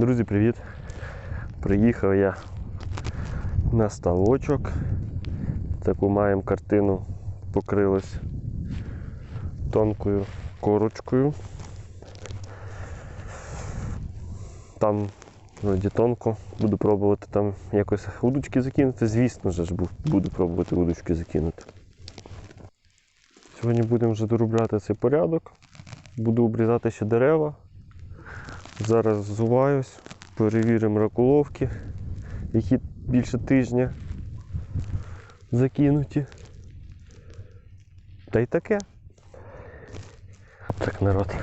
Друзі, привіт! Приїхав я на ставочок. Таку маємо картину покрилась тонкою корочкою. Там вроді тонко. Буду пробувати там якось удочки закинути. Звісно ж буду пробувати удочки закинути. Сьогодні будемо вже доробляти цей порядок. Буду обрізати ще дерева. Зараз зуваюсь, перевіримо ракуловки, які більше тижня закинуті. Та й таке. Так, народ.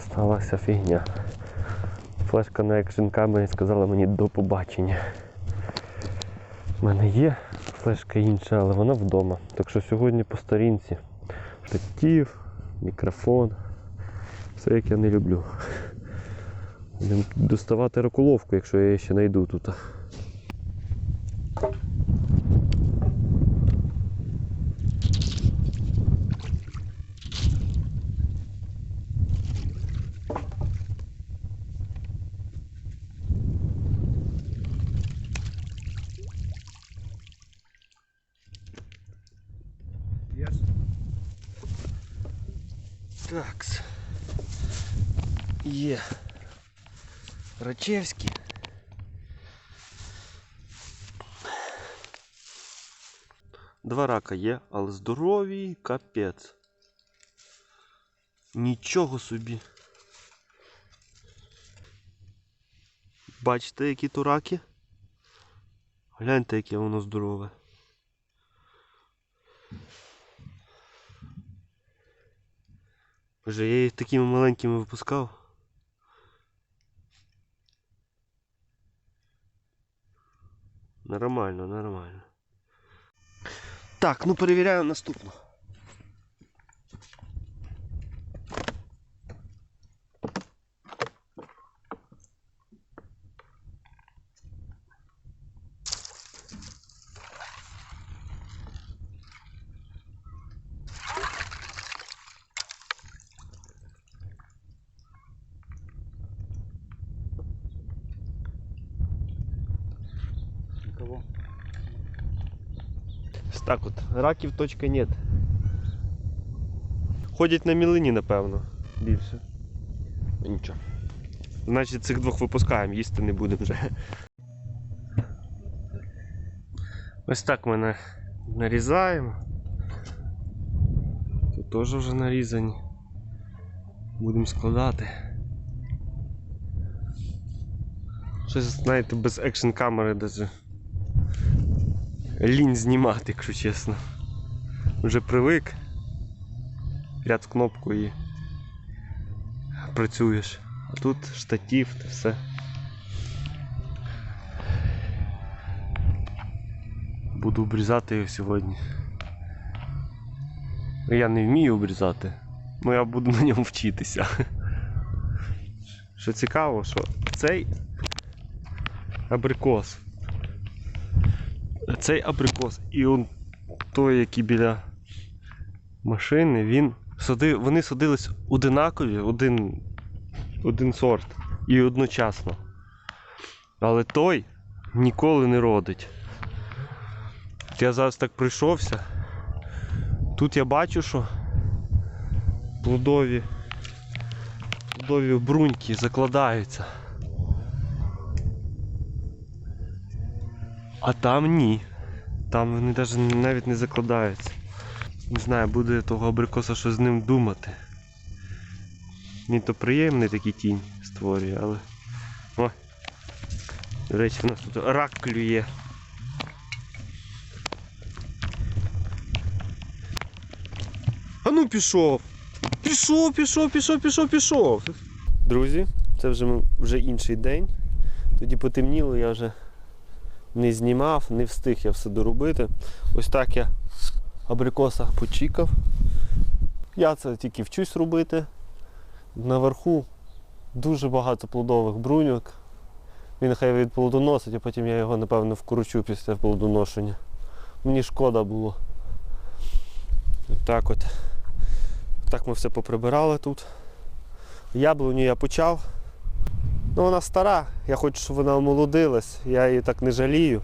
Сталася фігня. Флешка на екшн камері сказала мені до побачення. У мене є флешка інша, але вона вдома. Так що сьогодні по старінці. Штатів, мікрофон. Все як я не люблю. Будемо доставати ракуловку, якщо я її ще знайду тут. Такс. Є. Рачевський. Два рака є, але здорові, капець. Нічого собі. Бачите, які то раки? Гляньте, яке воно здорове. Боже, я їх такими маленькими випускав. Нормально, нормально. Так, ну перевіряю наступну. Никого. Ось Так от, раків точка нет. Ходять на мілині, напевно, більше. Нічого. Значить цих двох випускаємо, їсти не будемо вже. Ось так ми на- нарізаємо. Тут теж вже нарізані. Будемо складати. Щось, знаєте, без екшн камери даже лінь знімати, якщо чесно. Вже привик. Ряд з кнопкою і працюєш. А тут штатив та все. Буду обрізати його сьогодні. Я не вмію обрізати, але я буду на ньому вчитися. Що цікаво, що цей абрикос цей абрикос і он той, який біля машини, він садив, вони садились одинакові, один, один сорт і одночасно. Але той ніколи не родить. Я зараз так пройшовся. Тут я бачу, що плодові, плодові бруньки закладаються. А там ні. Там вони навіть навіть не закладаються. Не знаю, буде того абрикоса що з ним думати. Він то приємний такий тінь створює, але. О! До речі, у нас тут рак клює. А ну пішов! Пішов, пішов, пішов, пішов, пішов. Друзі, це вже, вже інший день. Тоді потемніло, я вже не знімав, не встиг я все доробити. Ось так я абрикоса почікав. Я це тільки вчусь робити. Наверху дуже багато плодових бруньок. Він хай відплодоносить, а потім я його, напевно, вкручу після плодоношення. Мені шкода було. Так от. Так ми все поприбирали тут. Яблуню я почав. Ну вона стара, я хочу, щоб вона омолодилась, я її так не жалію.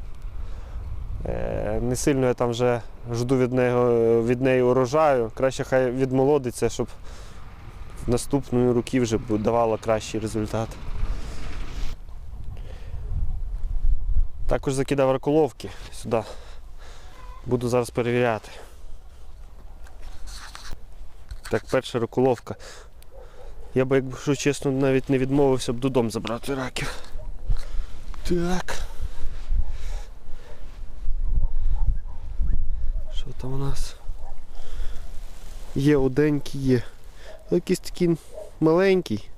Е, Не сильно я там вже жду від неї, від неї урожаю. Краще хай відмолодиться, щоб наступної роки вже давала кращий результат. Також закидав раколовки сюди. Буду зараз перевіряти. Так, перша раколовка. Я би, якщо чесно, навіть не відмовився б додому забрати раків. Так. Що там у нас? Є оденький, є. Якийсь такий маленький.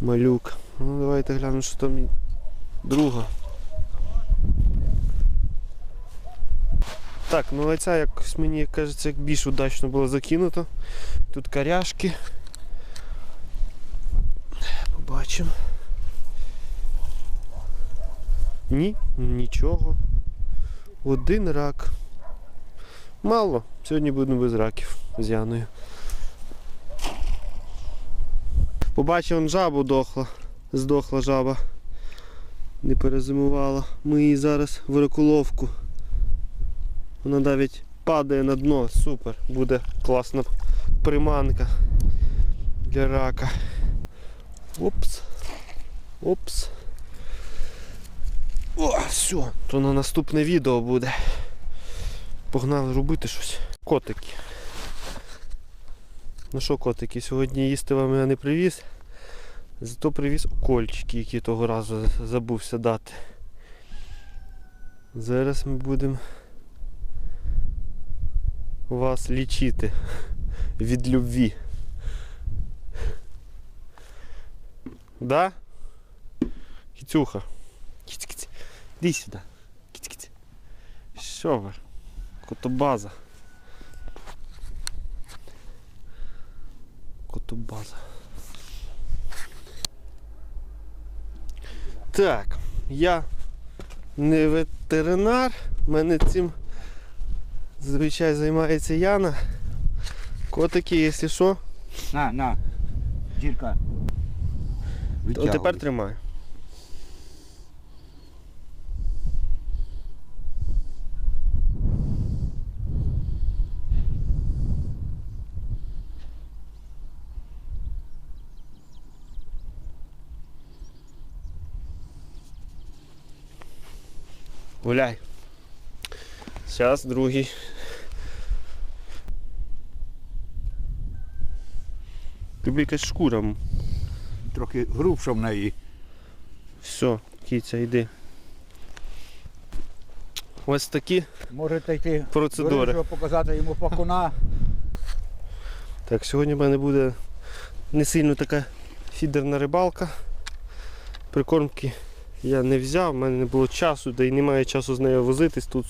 Малюк. Ну давайте глянемо, що там друга. Так, ну а ця якось мені кажеться, як більш удачно було закинуто. Тут коряшки. Побачимо. Ні, нічого. Один рак. Мало. Сьогодні будемо без раків з Яною. Побачив жабу дохла. Здохла жаба. Не перезимувала. Ми її зараз в ракуловку. Вона навіть падає на дно. Супер. Буде класна приманка для рака. Опс. Опс. О, все. То на наступне відео буде. Погнали робити щось. Котики. Ну що, котики, сьогодні їсти вам я не привіз. Зато привіз окольчики, які того разу забувся дати. Зараз ми будемо вас лічити від любві. Да? Кіцюха. Кіць-кіць. Іди сюди. Кіць-кіць. Що ви? Котобаза. Котобаза. Так, я не ветеринар, мене цим зазвичай займається Яна. Котики, якщо що, На, на. Дірка. То тепер тримай. Гуляй. Зараз другий. Тобі якась шкура. Трохи грубша в неї. Все, кіця, йди. Ось такі Можете йти процедури. Дорожчого показати йому пакуна. Так, сьогодні в мене буде не сильно така фідерна рибалка. Прикормки я не взяв, в мене не було часу, да й немає часу з нею возитись тут.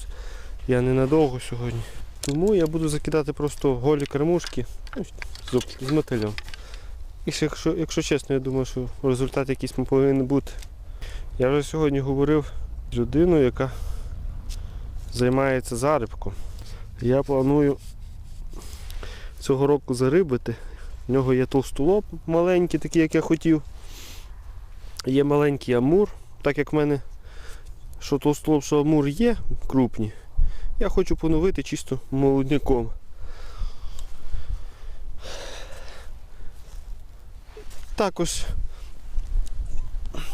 Я ненадовго сьогодні. Тому я буду закидати просто голі кормушки ну, з мотилем. І ще, якщо, якщо чесно, я думаю, що результат якийсь повинен бути. Я вже сьогодні говорив з людиною, яка займається зарибком. Я планую цього року зарибити. В нього є толстолоб маленький, такий, як я хотів. Є маленький амур, так як в мене що толстолоб, що амур є крупні. Я хочу поновити чисто молодняком. Також,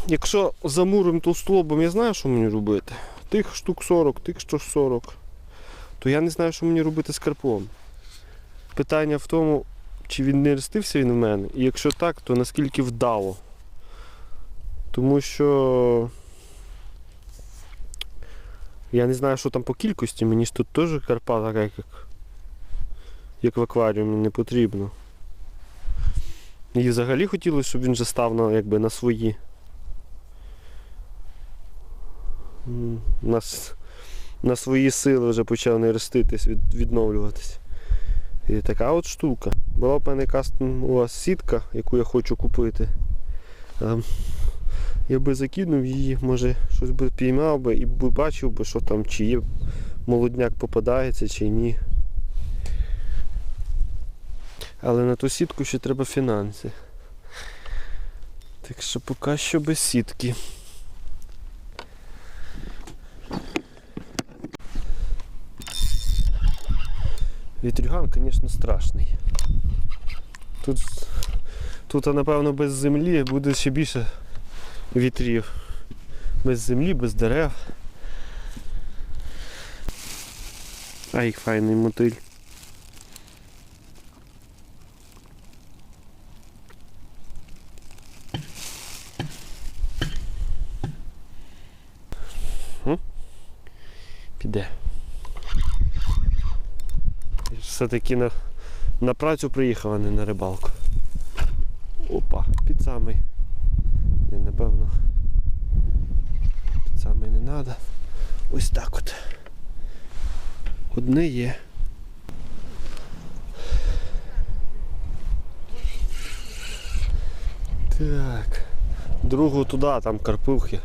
якщо з амуром толстолобом я знаю, що мені робити, тих штук 40, тих штук 40, то я не знаю, що мені робити з карпом. Питання в тому, чи він не ростився він в мене, і якщо так, то наскільки вдало. Тому що я не знаю, що там по кількості, мені ж тут теж карпа така, як, як в акваріумі не потрібно. І взагалі хотілося, щоб він вже став на, якби, на свої. На, на свої сили вже почав не роститись, від, відновлюватись. І така от штука. Була в мене якась у вас сітка, яку я хочу купити. Ем, Я би закинув її, може щось би піймав би і бачив би, що там, чи є молодняк попадається, чи ні. Але на ту сітку ще треба фінанси. Так що поки що без сітки. Вітрюган, звісно, страшний. Тут, тут, напевно, без землі буде ще більше вітрів. Без землі, без дерев. Ай, файний мотиль. Все-таки на, на працю приїхав, а не на рибалку. Опа, під самий. Не, напевно. Під самий не треба. Ось так от. Одне є. Так. Другу туди, там карпухи.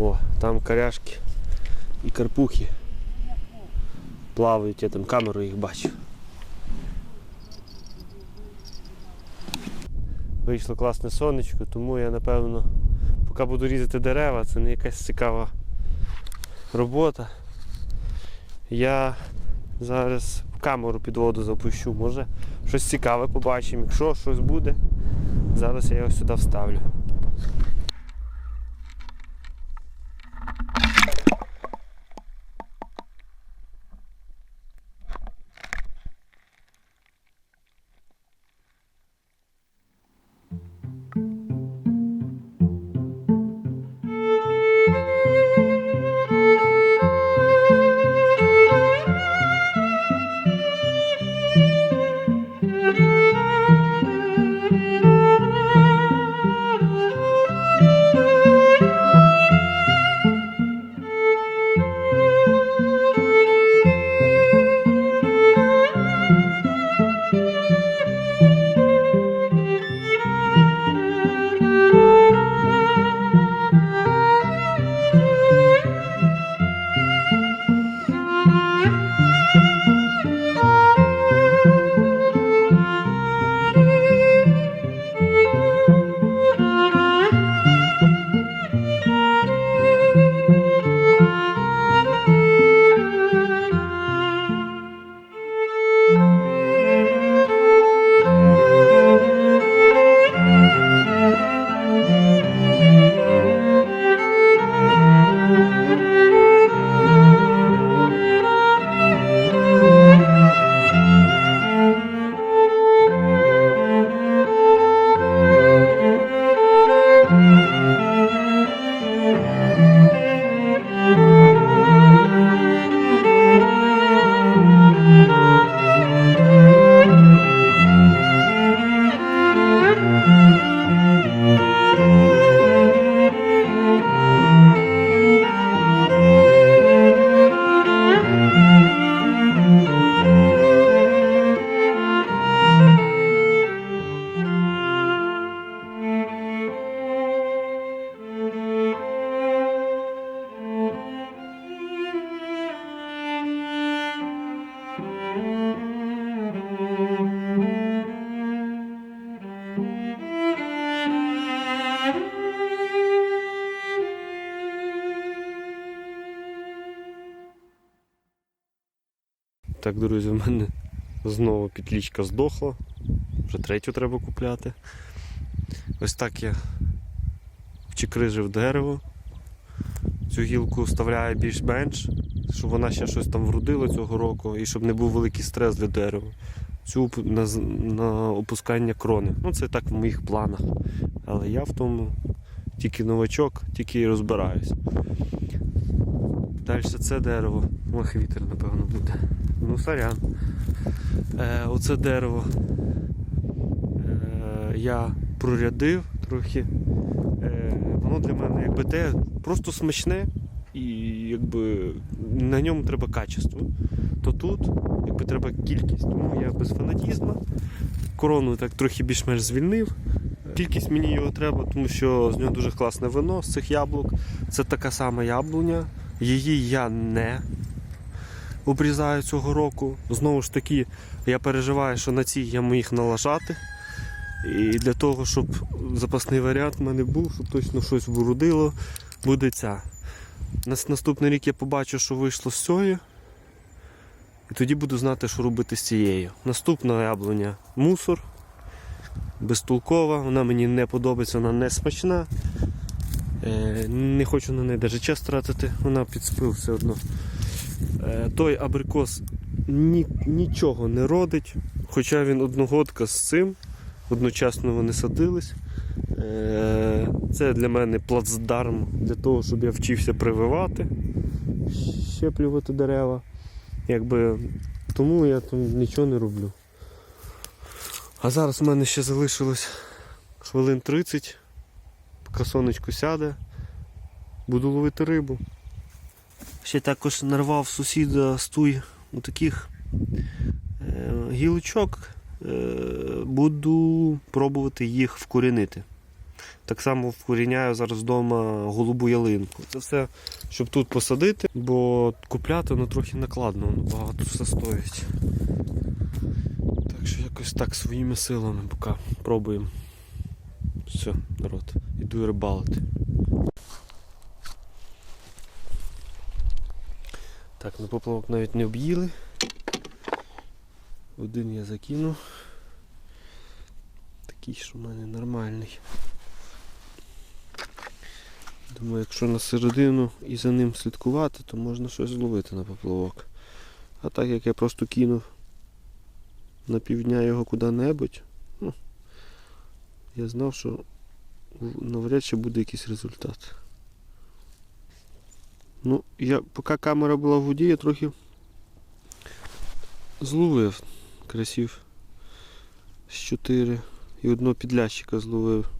О, там коряшки і карпухи. Плавають, я там камеру їх бачу. Вийшло класне сонечко, тому я напевно, поки буду різати дерева, це не якась цікава робота. Я зараз камеру під воду запущу, може щось цікаве побачимо. Якщо щось буде, зараз я його сюди вставлю. Так, друзі, в мене знову петлічка здохла. Вже третю треба купляти. Ось так я вчекрижив дерево. Цю гілку вставляю більш-менш, щоб вона ще щось там вродила цього року і щоб не був великий стрес для дерева. Цю на, на опускання крони. Ну це так в моїх планах. Але я в тому тільки новачок, тільки і розбираюсь. Далі це дерево. Ох, вітер, напевно, буде. Ну, сорян. Е, оце дерево е, я прорядив трохи. Е, воно для мене якби те просто смачне і якби на ньому треба качество. То тут якби треба кількість. Тому я без фанатізму. Корону так трохи більш-менш звільнив. Кількість мені його треба, тому що з нього дуже класне вино з цих яблук. Це така сама яблуня. Її я не обрізаю цього року. Знову ж таки, я переживаю, що на цій я міг налажати. І для того, щоб запасний варіант в мене був, щоб точно щось вродило, буде ця. Нас- Наступний рік я побачу, що вийшло з цією. І тоді буду знати, що робити з цією. Наступна яблуня мусор. Безтолкова, вона мені не подобається, вона не смачна. Е, не хочу на неї навіть час тратити, вона підспил все одно. Е, той абрикос ні, нічого не родить, хоча він одногодка з цим, одночасно вони садились. Е, це для мене плацдарм для того, щоб я вчився прививати, щеплювати дерева. Якби, тому я там нічого не роблю. А зараз в мене ще залишилось хвилин 30, поки сонечко сяде, буду ловити рибу. Ще також нарвав сусіда стуй у таких е, гілочок. Е, буду пробувати їх вкорінити. Так само вкоріняю зараз вдома голубу ялинку. Це все, щоб тут посадити, бо купляти воно трохи накладно, воно багато все стоїть. Так що якось так своїми силами поки пробуємо. Все, народ, іду рибалити. Так, на поплавок навіть не об'їли. Один я закинув. Такий, що в мене нормальний. Думаю, якщо на середину і за ним слідкувати, то можна щось зловити на поплавок. А так як я просто кинув на півдня його куди-небудь, ну, я знав, що навряд чи буде якийсь результат. Ну, я, поки камера була в воді, я трохи зловив красів з 4 і одного підлящика зловив.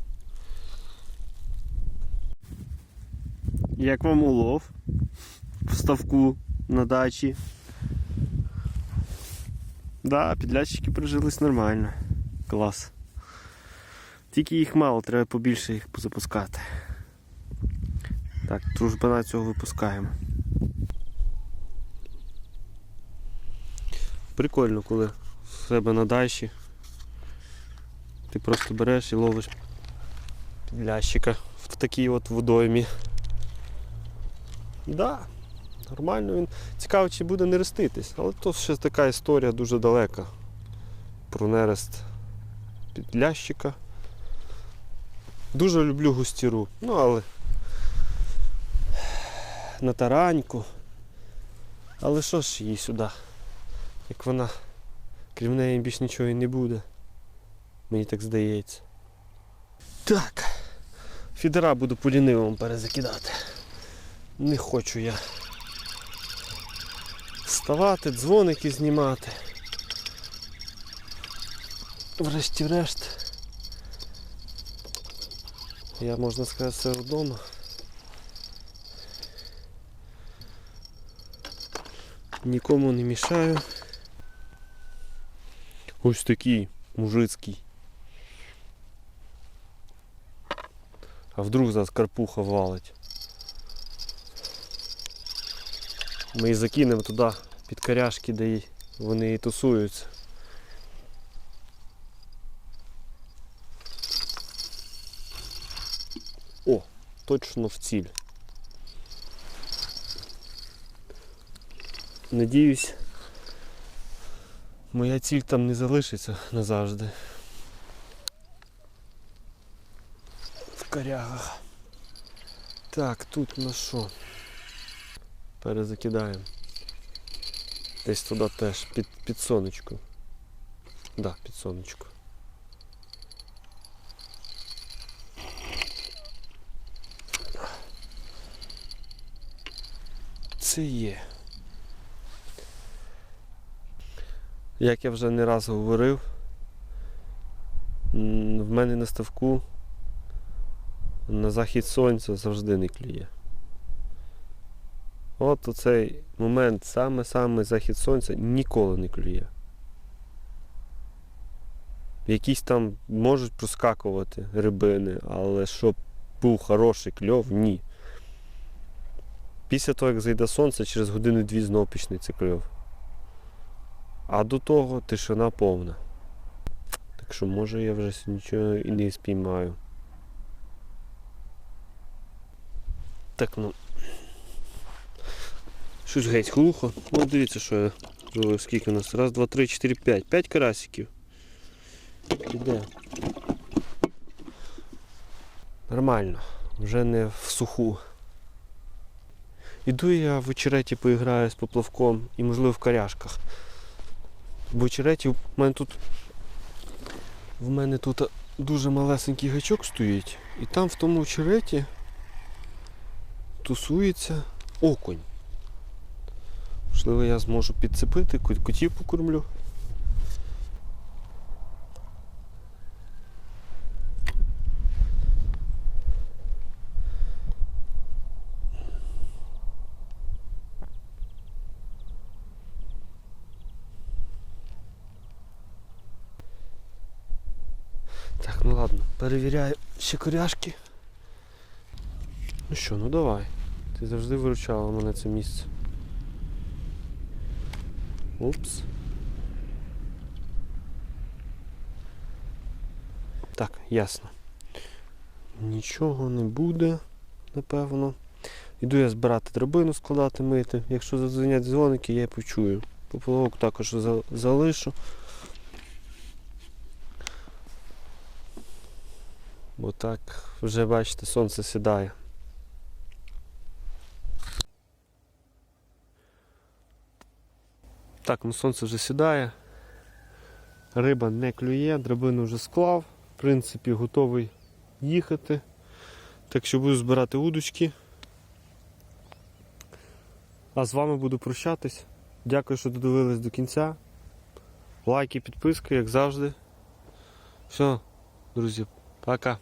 Як вам улов в ставку на дачі? Да, підлящики прижились нормально. Клас. Тільки їх мало, треба побільше їх позапускати. Так, дружбана цього випускаємо. Прикольно, коли в себе на дачі. Ти просто береш і ловиш підлящика в такій от водоймі. Да, нормально він. Цікаво, чи буде нереститись, але то ще така історія дуже далека. Про нерест підлящика. Дуже люблю густіру. Ну але на тараньку. Але що ж їй сюди? Як вона, крім неї більш нічого і не буде. Мені так здається. Так. Фідера буду по лінивому перезакидати. Не хочу я вставати, дзвоники знімати. Врешті-решт. Я можна сказати все вдома. Нікому не мішаю. Ось такий мужицький. А вдруг зараз карпуха валить. Ми її закинемо туди під коряшки, де вони і тусуються. О, точно в ціль. Надіюсь, моя ціль там не залишиться назавжди. В корягах. Так, тут на що? Перезакидаємо. Десь туди теж, під, під сонечко. Да, під сонечко. Це є. Як я вже не раз говорив, в мене на ставку на захід сонця завжди не клює. От оцей момент, саме-саме захід сонця ніколи не клює. Якісь там можуть проскакувати рибини, але щоб був хороший кльов, ні. Після того, як зайде сонце, через години-дві знову почнеться кльов. А до того тишина повна. Так що може я вже нічого і не спіймаю. Так ну. Щось геть глухо. Ну дивіться, що я зловив. Скільки у нас? Раз, два, три, чотири, п'ять. П'ять карасиків. Іде. Нормально. Вже не в суху. Іду я в очереті поіграю з поплавком і можливо в каряшках. В очереті мене тут в мене тут дуже малесенький гачок стоїть. І там в тому очереті тусується окунь. Можливо, я зможу підцепити, котів покормлю. Так, ну ладно, перевіряю ще коряшки. Ну що, ну давай. Ти завжди виручала мене це місце. Упс. Так, ясно. Нічого не буде, напевно. Іду я збирати драбину, складати, мити. Якщо задзвонять дзвоники, я почую. Поплавок також залишу. Бо так вже бачите, сонце сідає. Так, ну сонце вже сідає. Риба не клює, драбину вже склав. В принципі, готовий їхати. Так що буду збирати удочки. А з вами буду прощатись. Дякую, що додивились до кінця. Лайки, підписки, як завжди. Все, друзі, пока.